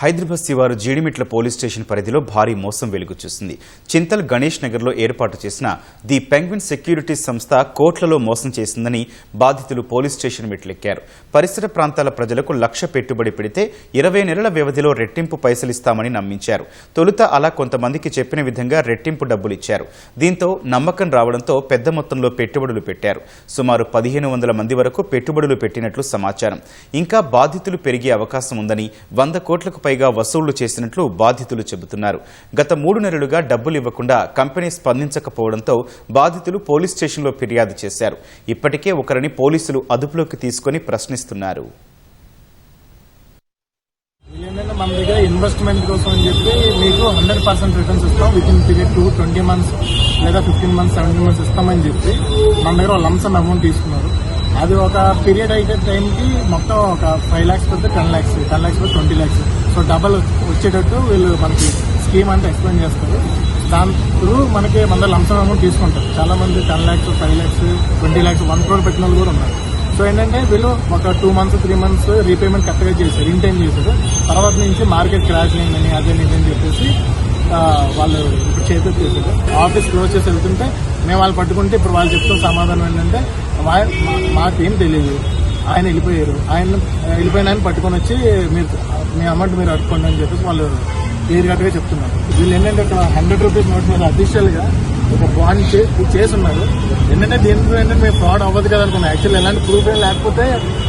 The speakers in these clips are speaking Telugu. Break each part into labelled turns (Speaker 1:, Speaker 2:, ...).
Speaker 1: హైదరాబాద్ శివారు జీడిమిట్ల పోలీస్ స్టేషన్ పరిధిలో భారీ మోసం వెలుగు చూసింది చింతల్ గణేష్ నగర్లో ఏర్పాటు చేసిన ది పెంగ్విన్ సెక్యూరిటీ సంస్థ కోట్లలో మోసం చేసిందని బాధితులు పోలీస్ స్టేషన్ మెట్లెక్కారు. పరిసర ప్రాంతాల ప్రజలకు లక్ష పెట్టుబడి పెడితే ఇరవై నెలల వ్యవధిలో రెట్టింపు పైసలిస్తామని నమ్మించారు. తొలుత అలా కొంతమందికి చెప్పిన విధంగా రెట్టింపు డబ్బులిచ్చారు దీంతో నమ్మకం రావడంతో పెద్ద మొత్తంలో పెట్టుబడులు పెట్టారు. సుమారు పదిహేను వందల మంది వరకు పెట్టుబడులు పెట్టినట్లు సమాచారం. ఇంకా బాధితులు పెరిగే అవకాశం ఉందని వంద కోట్లకు పైగా వసూళ్ళు చేసినట్లు బాధితులు చెబుతున్నారు. గత మూడు నెలలుగా డబ్బులు ఇవ్వకుండా కంపెనీ స్పందించకపోవడంతో బాధితులు పోలీస్ స్టేషన్లో ఫిర్యాదు చేశారు. ఇప్పటికే ఒకరిని పోలీసులు అదుపులోకి తీసుకొని ప్రశ్నిస్తున్నారు.
Speaker 2: మన దగ్గర ఇన్వెస్ట్మెంట్ కోసం అని చెప్పి మీకు హండ్రెడ్ పర్సెంట్ రిటర్న్స్ ఇస్తాం. Within period to twenty months లేదా ఫిఫ్టీన్ మంత్స్ సెవెంటీన్ మంత్స్ ఇస్తామని చెప్పి మన దగ్గర లంసన్ అమౌంట్ తీసుకున్నారు. అది ఒక పీరియడ్ అయితే టైంకి మొత్తం ఒక ఫైవ్ ల్యాక్స్ పెడితే టెన్ ల్యాక్స్ టెన్ ల్యాక్స్ పెడితే ట్వంటీ ల్యాక్స్ సో డబల్ వచ్చేటట్టు వీళ్ళు మనకి స్కీమ్ అంతా ఎక్స్ప్లెయిన్ చేస్తారు. దాని త్రూ మనకి మన లంసం అమౌంట్ తీసుకుంటారు. చాలా మంది ten lakhs five lakhs twenty lakhs one crore పెట్టిన వాళ్ళు కూడా ఉన్నారు. సో ఏంటంటే వీళ్ళు ఒక two months three months repayment కరెక్ట్గా చేశారు ఇంటైన్ చేశారు. తర్వాత నుంచి మార్కెట్ క్రాష్ అయిందని అదే అని చెప్పేసి వాళ్ళు ఇప్పుడు చేతులు చేశారు ఆఫీస్ క్లోజ్ చేసి వెళ్తుంటే మేము వాళ్ళు పట్టుకుంటే ఇప్పుడు వాళ్ళు చెప్తున్న సమాధానం ఏంటంటే మాకేం తెలియదు. ఆయన వెళ్ళిపోయారు. ఆయన వెళ్ళిపోయిన ఆయన పట్టుకొని వచ్చి మీరు మీ అమౌంట్ మీరు అట్టుకోండి అని చెప్పేసి వాళ్ళు క్లియర్ కట్గా చెప్తున్నారు. వీళ్ళు ఏంటంటే ఇక్కడ హండ్రెడ్ రూపీస్ నోట్ మీద అఫీషియల్గా ఒక బాండ్ చే- చేసున్నారు ఏంటంటే దీంట్లో ఏంటంటే మేము ఫ్రాడ్ అవ్వదు కదా అనుకున్నాం. యాక్చువల్ ఎలాంటి ప్రూఫ్ ఏం లేకపోతే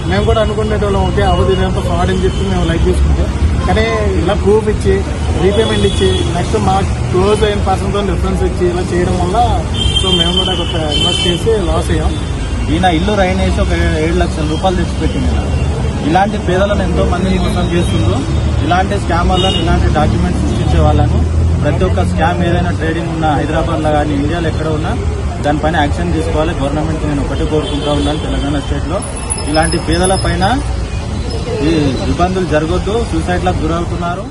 Speaker 2: మేము కూడా అనుకునేటోళ్ళం ఓకే అవ్వదు ఇదంతా ఫ్రాడ్ అని చెప్పి మేము లైక్ తీసుకుంటే కానీ ఇలా ప్రూఫ్ ఇచ్చి రీపేమెంట్ ఇచ్చి నెక్స్ట్ మా క్లోజ్ అయిన పర్సన్తో రిఫరెన్స్ ఇచ్చి ఇలా చేయడం వల్ల సో మేము కూడా కొంత ఇన్వెస్ట్ చేసి లాస్ అయ్యాం.
Speaker 3: ఈయన ఇల్లు రైన్ వేసి ఒక ఏడు లక్షల రూపాయలు తెచ్చిపెట్టింది ఇలాంటి పేదలను ఎంతో మంది మోసం చేస్తుండ్రు. ఇలాంటి స్కామర్లను ఇలాంటి డాక్యుమెంట్స్ సృష్టించే వాళ్ళను ప్రతి ఒక్క స్కామ్ ఏదైనా ట్రేడింగ్ ఉన్నా హైదరాబాద్లో కానీ ఇండియాలో ఎక్కడ ఉన్నా దానిపైన యాక్షన్ తీసుకోవాలి. గవర్నమెంట్ నేను ఒకటి కోరుకుంటా ఉన్నాను తెలంగాణ స్టేట్లో ఇలాంటి పేదల పైన ఈ ఇబ్బందులు జరగొద్దు. సూసైడ్లకు గురవుతున్నారు.